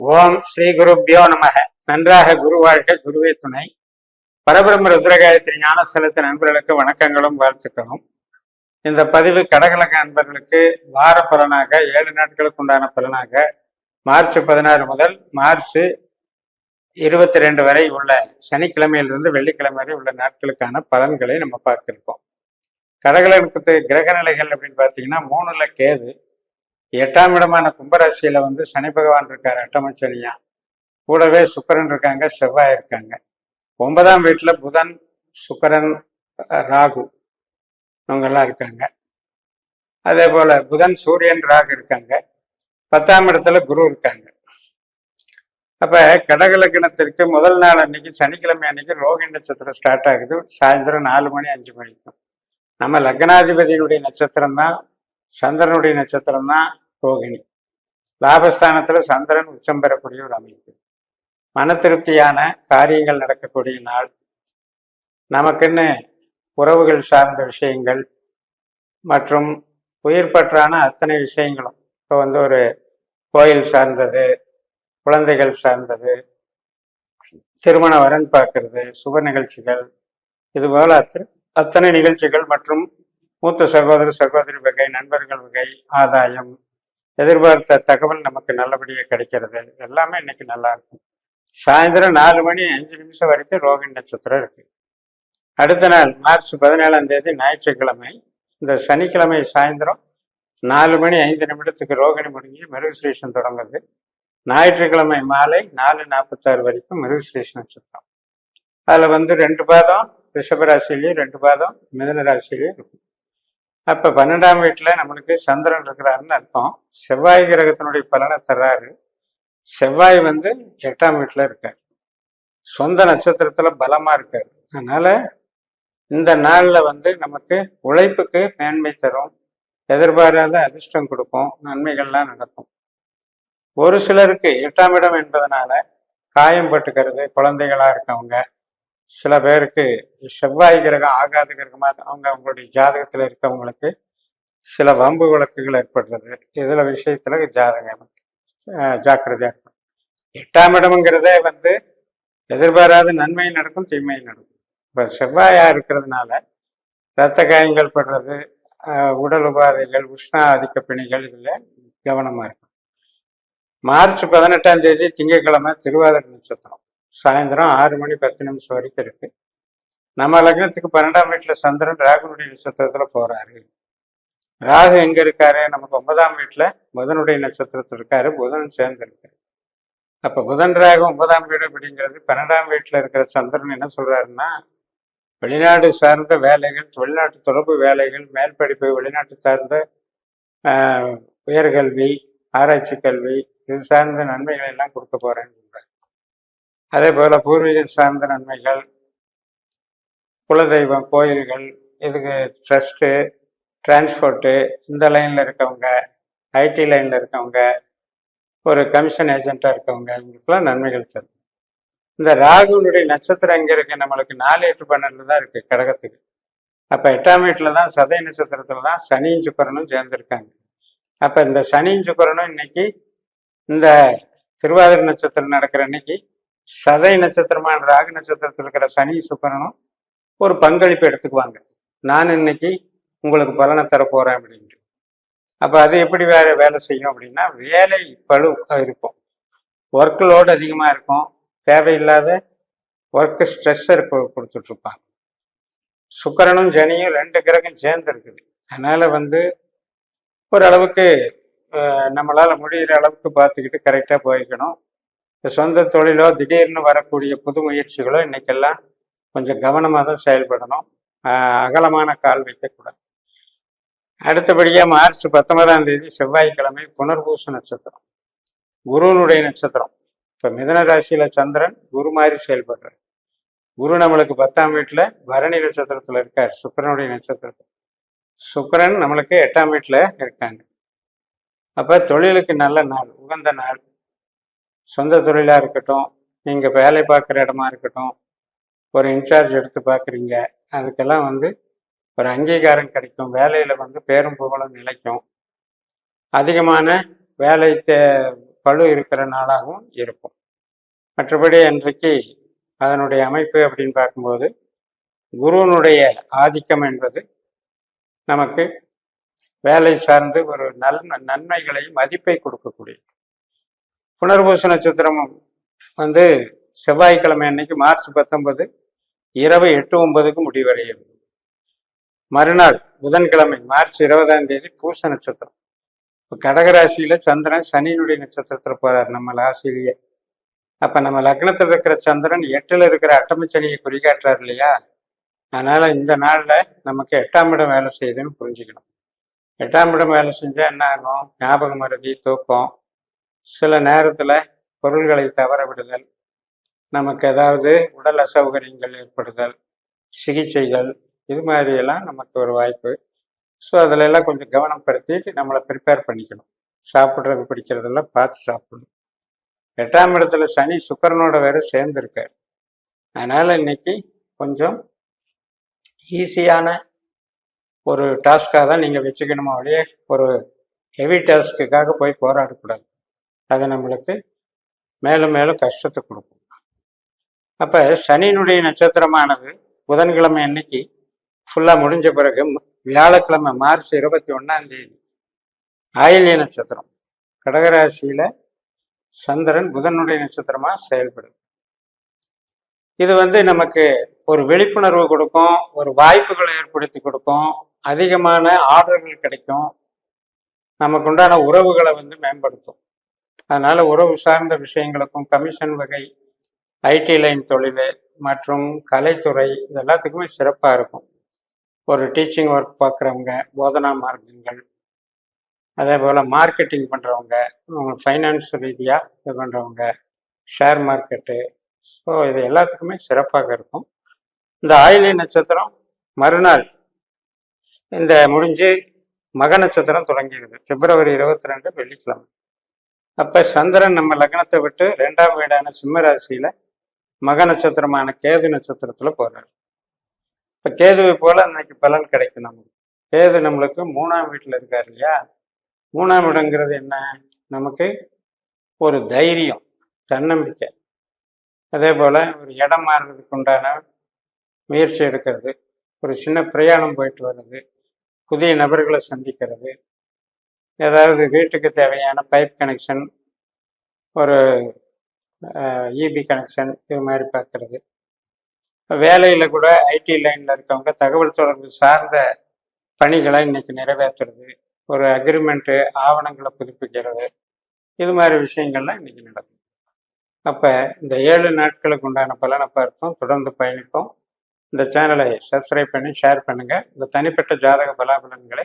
ஓம் ஸ்ரீ குருப்பியோ நமக. நன்றாக குரு குருவே துணை. பரபிரம்ம ருத்ரகாயத்ரி ஞான செலுத்த நண்பர்களுக்கு வணக்கங்களும் வாழ்த்துக்களும். இந்த பதிவு கடகலக நண்பர்களுக்கு வார பலனாக ஏழு நாட்களுக்கு உண்டான பலனாக மார்ச் பதினாறு முதல் மார்ச் இருபத்தி ரெண்டு வரை உள்ள சனிக்கிழமையிலிருந்து வெள்ளிக்கிழமை வரை உள்ள நாட்களுக்கான பலன்களை நம்ம பார்த்திருக்கோம். கடகலனுக்கு கிரக நிலைகள் அப்படின்னு பார்த்தீங்கன்னா மூணுல கேது எட்டாம் இடமான கும்பராசியில வந்து சனி பகவான் இருக்காரு அட்டமச்சனியா. கூடவே சுக்கரன் இருக்காங்க செவ்வாய் இருக்காங்க. ஒன்பதாம் வீட்டுல புதன் சுக்கரன் ராகு இவங்கெல்லாம் இருக்காங்க. அதே போல புதன் சூரியன் ராகு இருக்காங்க. பத்தாம் இடத்துல குரு இருக்காங்க. அப்ப கடகலக்கணத்திற்கு முதல் நாள் அன்னைக்கு சனிக்கிழமை அன்னைக்கு ரோகி நட்சத்திரம் ஸ்டார்ட் ஆகுது. சாயந்தரம் நாலு மணி அஞ்சு மணிக்கும் நம்ம லக்னாதிபதியினுடைய நட்சத்திரம் தான் சந்திரனுடைய நட்சத்திரம் தான் ரோகிணி. லாபஸ்தானத்துல சந்திரன் உச்சம் பெறக்கூடிய ஒரு அமைப்பு. மன திருப்தியான காரியங்கள் நடக்கக்கூடிய நாள். நமக்குன்னு உறவுகள் சார்ந்த விஷயங்கள் மற்றும் உயிர் பற்றான அத்தனை விஷயங்களும். இப்போ வந்து ஒரு கோயில் சார்ந்தது குழந்தைகள் சார்ந்தது திருமண வரன் பார்க்கறது சுப நிகழ்ச்சிகள். இது போல அத்தனை அத்தனை நிகழ்ச்சிகள் மற்றும் மூத்த சகோதர சகோதரி வகை நண்பர்கள் வகை ஆதாயம் எதிர்பார்த்த தகவல் நமக்கு நல்லபடியாக கிடைக்கிறது. எல்லாமே இன்னைக்கு நல்லா இருக்கும். சாயந்தரம் நாலு மணி அஞ்சு நிமிஷம் வரைக்கும் ரோகிணி நட்சத்திரம் இருக்கு. அடுத்த நாள் மார்ச் பதினேழாம் தேதி ஞாயிற்றுக்கிழமை. இந்த சனிக்கிழமை சாயந்தரம் நாலு மணி ஐந்து நிமிடத்துக்கு ரோகிணி முடிஞ்சு மிருகசேஷன் தொடங்குது. ஞாயிற்றுக்கிழமை மாலை நாலு நாற்பத்தாறு வரைக்கும் மிருகசேஷன் நட்சத்திரம். அதில் வந்து ரெண்டு பாதம் ரிஷபராசிலையும் ரெண்டு பாதம் மிதன ராசிலையும் இருக்கும். அப்ப பன்னெண்டாம் வீட்டுல நம்மளுக்கு சந்திரன் இருக்கிறாருன்னு அர்த்தம். செவ்வாய் கிரகத்தினுடைய பலனை தர்றாரு. செவ்வாய் வந்து எட்டாம் வீட்டுல இருக்கார். சொந்த நட்சத்திரத்துல பலமா இருக்காரு. அதனால இந்த நாள்ல வந்து நமக்கு உழைப்புக்கு மேன்மை தரும். எதிர்பாராத அதிர்ஷ்டம் கொடுக்கும். நன்மைகள்லாம் நடக்கும். ஒரு சிலருக்கு எட்டாம் இடம் என்பதனால காயம் பட்டுக்கிறது குழந்தைகளா இருக்கவங்க சில பேருக்கு செவ்வாய் கிரகம் ஆகாத கிரகமா அவங்க அவங்களுடைய ஜாதகத்துல இருக்கவங்களுக்கு சில வம்பு வழக்குகள் ஏற்படுறது. இதுல விஷயத்துல ஜாதகம் ஜாக்கிரதையாக ஜாக்கிரதையா இருக்கும் எட்டாம் இடம்ங்கிறதே வந்து எதிர்பாராத நன்மை நடக்கும் தீமை நடக்கும். இப்ப செவ்வாயா இருக்கிறதுனால இரத்த காயங்கள் படுறது உடல் உபாதைகள் உஷ்ண ஆதிக்க பிணிகள் இதுல கவனமா இருக்கும் மார்ச் பதினெட்டாம் தேதி திங்கட்கிழமை திருவாதிரை நட்சத்திரம். சாயந்தரம் ஆறு மணி பத்து நிமிஷம் வரைக்கும் இருக்கு. நம்ம லக்னத்துக்கு பன்னெண்டாம் வீட்டில் சந்திரன் ராகுனுடைய நட்சத்திரத்தில் போகிறாரு ராகு எங்க இருக்காரு? நமக்கு ஒன்பதாம் வீட்டில் புதனுடைய நட்சத்திரத்தில் இருக்காரு. புதன் சேர்ந்து அப்போ புதன் ராகு ஒன்பதாம் வீடு அப்படிங்கிறது பன்னெண்டாம் வீட்டில் இருக்கிற சந்திரன் என்ன சொல்றாருன்னா வெளிநாடு சார்ந்த வேலைகள் வெளிநாட்டு தொடர்பு வேலைகள் மேல் படிப்பு வெளிநாட்டு சார்ந்த உயர்கல்வி ஆராய்ச்சி கல்வி இது சார்ந்த நன்மைகளை எல்லாம் கொடுக்க போறேன்னு அதே போல பூர்வீகம் சார்ந்த நன்மைகள் குலதெய்வம் கோயில்கள் இதுக்கு ட்ரஸ்ட்டு டிரான்ஸ்போர்ட்டு இந்த லைனில் இருக்கவங்க ஐடி லைனில் இருக்கவங்க ஒரு கமிஷன் ஏஜென்ட்டாக இருக்கவங்க இவங்களுக்குலாம் நன்மைகள் தரும். இந்த ராகுனுடைய நட்சத்திரம் எங்கே இருக்குது நம்மளுக்கு நாலு எட்டு பன்னெண்டில் தான் இருக்குது கடகத்துக்கு. அப்போ எட்டாம் வீட்டில் தான் சதய நட்சத்திரத்தில் தான் சனியும் சுக்கரனும் சேர்ந்துருக்காங்க. அப்போ இந்த சனியும் சுக்கரனும் இன்னைக்கு இந்த திருவாதிரை நட்சத்திரம் நடக்கிற அன்னைக்கு சதை நட்சத்திரமான ராகு நட்சத்திரத்தில் இருக்கிற சனி சுக்கரனும் ஒரு பங்களிப்பு எடுத்துக்குவாங்க. நான் இன்னைக்கு உங்களுக்கு பலனை தரப்போகிறேன் அப்படின்ட்டு. அப்போ அது எப்படி வேற வேலை செய்யும் அப்படின்னா வேலை பழு இருக்கும். ஒர்க் லோடு அதிகமாக இருக்கும். தேவையில்லாத ஒர்க்கு ஸ்ட்ரெஸ்ஸர் கொடுத்துட்ருப்பாங்க. சுக்கரனும் ஜனியும் சனியும் ரெண்டு கிரகம் சேர்ந்து இருக்குது. அதனால் வந்து ஓரளவுக்கு நம்மளால் முடிகிற அளவுக்கு பார்த்துக்கிட்டு கரெக்டாக போய்க்கணும். சொந்த தொழிலோ திடீர்னு வரக்கூடிய புது முயற்சிகளோ இன்னைக்கெல்லாம் கொஞ்சம் கவனமாக தான் செயல்படணும் அகலமான கால் வைக்கக்கூடாது. அடுத்தபடியாக மார்ச் பத்தொன்பதாம் தேதி செவ்வாய்க்கிழமை புனர்பூச நட்சத்திரம். குருவனுடைய நட்சத்திரம். இப்போ மிதன ராசியில் சந்திரன் குரு மாதிரி செயல்படுறார். குரு நம்மளுக்கு பத்தாம் வீட்டில் பரணி நட்சத்திரத்தில் இருக்கார் சுக்கரனுடைய நட்சத்திரத்தில். சுக்கிரன் நம்மளுக்கு எட்டாம் வீட்டில் இருக்காங்க. அப்போ தொழிலுக்கு நல்ல நாள் உகந்த நாள். சொந்த தொழிலாக இருக்கட்டும் நீங்கள் வேலை பார்க்குற இடமா இருக்கட்டும் ஒரு இன்சார்ஜ் எடுத்து பார்க்குறீங்க அதுக்கெல்லாம் வந்து ஒரு அங்கீகாரம் கிடைக்கும். வேலையில் வந்து பேரும் புகழும் நிலைக்கும். அதிகமான வேலை தே பழு இருக்கிற நாளாகவும் இருக்கும். மற்றபடி அன்றைக்கு அதனுடைய அமைப்பு அப்படின்னு பார்க்கும்போது குருவனுடைய ஆதிக்கம் என்பது நமக்கு வேலை சார்ந்து ஒரு நல் நன்மைகளை மதிப்பை கொடுக்கக்கூடிய புனர்பூச நட்சத்திரம் வந்து செவ்வாய்க்கிழமை அன்னைக்கு மார்ச் பத்தொன்பது இரவு எட்டு ஒன்பதுக்கு முடிவடையும். மறுநாள் புதன்கிழமை மார்ச் இருபதாம் தேதி பூச நட்சத்திரம். இப்போ கடகராசியில் சந்திரன் சனியினுடைய நட்சத்திரத்தில் போறார் நம்ம ராசியிலேயே. அப்ப நம்ம லக்னத்தில் இருக்கிற சந்திரன் எட்டுல இருக்கிற அட்டமச்சனியை குறிகாட்டுறார் இல்லையா? அதனால இந்த நாளில் நமக்கு எட்டாம் இடம் வேலை செய்யுதுன்னு புரிஞ்சுக்கணும். எட்டாம் இடம் வேலை செஞ்சா என்ன ஆகும்? ஞாபகம் மருதி தூக்கம். சில நேரத்தில் பொருள்களை தவற விடுதல் நமக்கு ஏதாவது உடல் அசௌகரியங்கள் ஏற்படுதல் சிகிச்சைகள் இது மாதிரியெல்லாம் நமக்கு ஒரு வாய்ப்பு. ஸோ அதிலெல்லாம் கொஞ்சம் கவனம் படுத்திட்டு நம்மளை ப்ரிப்பேர் பண்ணிக்கணும். சாப்பிட்றது பிடிக்கிறதெல்லாம் பார்த்து சாப்பிடணும். எட்டாம் இடத்துல சனி சுக்கரனோட வேறு சேர்ந்துருக்கார். அதனால் இன்னைக்கு கொஞ்சம் ஈஸியான ஒரு டாஸ்க்காக தான் நீங்கள் வச்சுக்கணுமா ஒழிய ஒரு ஹெவி டாஸ்க்குக்காக போய் போராடக்கூடாது. அது நம்மளுக்கு மேலும் மேலும் கஷ்டத்தை கொடுக்கும். அப்போ சனியினுடைய நட்சத்திரமானது புதன்கிழமை அன்னைக்கு ஃபுல்லாக முடிஞ்ச பிறகு வியாழக்கிழமை மார்ச் இருபத்தி ஒன்றாம் தேதி ஆயில்ய நட்சத்திரம். கடகராசியில் சந்திரன் புதனுடைய நட்சத்திரமாக செயல்படுது. இது வந்து நமக்கு ஒரு விழிப்புணர்வு கொடுக்கும் ஒரு வாய்ப்புகளை ஏற்படுத்தி கொடுக்கும் அதிகமான ஆர்டர்கள் கிடைக்கும். நமக்கு உண்டான உறவுகளை வந்து மேம்படுத்தும். அதனால் உறவு சார்ந்த விஷயங்களுக்கும் கமிஷன் வகை ஐடி லைன் தொழில் மற்றும் கலைத்துறை இது எல்லாத்துக்குமே சிறப்பாக இருக்கும். ஒரு டீச்சிங் ஒர்க் பார்க்குறவங்க போதனா மார்க்கங்கள் அதே போல் மார்க்கெட்டிங் பண்ணுறவங்க ஃபைனான்ஸ் ரீதியாக இது பண்ணுறவங்க ஷேர் மார்க்கெட்டு ஸோ இது எல்லாத்துக்குமே சிறப்பாக இருக்கும். இந்த ஆயிலி நட்சத்திரம் மறுநாள் இந்த முடிஞ்சு மக நட்சத்திரம் தொடங்கிடுது. பிப்ரவரி இருபத்தி ரெண்டு வெள்ளிக்கிழமை. அப்போ சந்திரன் நம்ம லக்னத்தை விட்டு ரெண்டாம் வீடான சிம்மராசியில மக நட்சத்திரமான கேது நட்சத்திரத்தில் போகிறார் இப்போ கேதுவை போல இன்னைக்கு பலன் கிடைக்கும் நமக்கு. கேது நம்மளுக்கு மூணாம் வீட்டில் இருக்கார் இல்லையா? மூணாம் இடங்கிறது என்ன? நமக்கு ஒரு தைரியம் தன்னம்பிக்கை. அதே போல் ஒரு இடம் மாறுறதுக்கு உண்டான முயற்சி எடுக்கிறது ஒரு சின்ன பிரயாணம் போயிட்டு வர்றது புதிய நபர்களை சந்திக்கிறது ஏதாவது வீட்டுக்கு தேவையான பைப் கனெக்ஷன் ஒரு இபி கனெக்ஷன் இது மாதிரி பார்க்கறது வேலையில் கூட ஐடி லைனில் இருக்கவங்க தகவல் தொடர்பு சார்ந்த பணிகளை இன்னைக்கு நிறைவேற்றுறது ஒரு அக்ரிமெண்ட்டு ஆவணங்களை புதுப்பிக்கிறது இது மாதிரி விஷயங்கள்லாம் இன்றைக்கி நடக்கும் அப்போ இந்த ஏழு நாட்களுக்கு உண்டான பலனை பார்த்தோம் தொடர்ந்து பயணிப்போம். இந்த சேனலை சப்ஸ்கிரைப் பண்ணி ஷேர் பண்ணுங்கள் இந்த தனிப்பட்ட ஜாதக பலாபலன்களை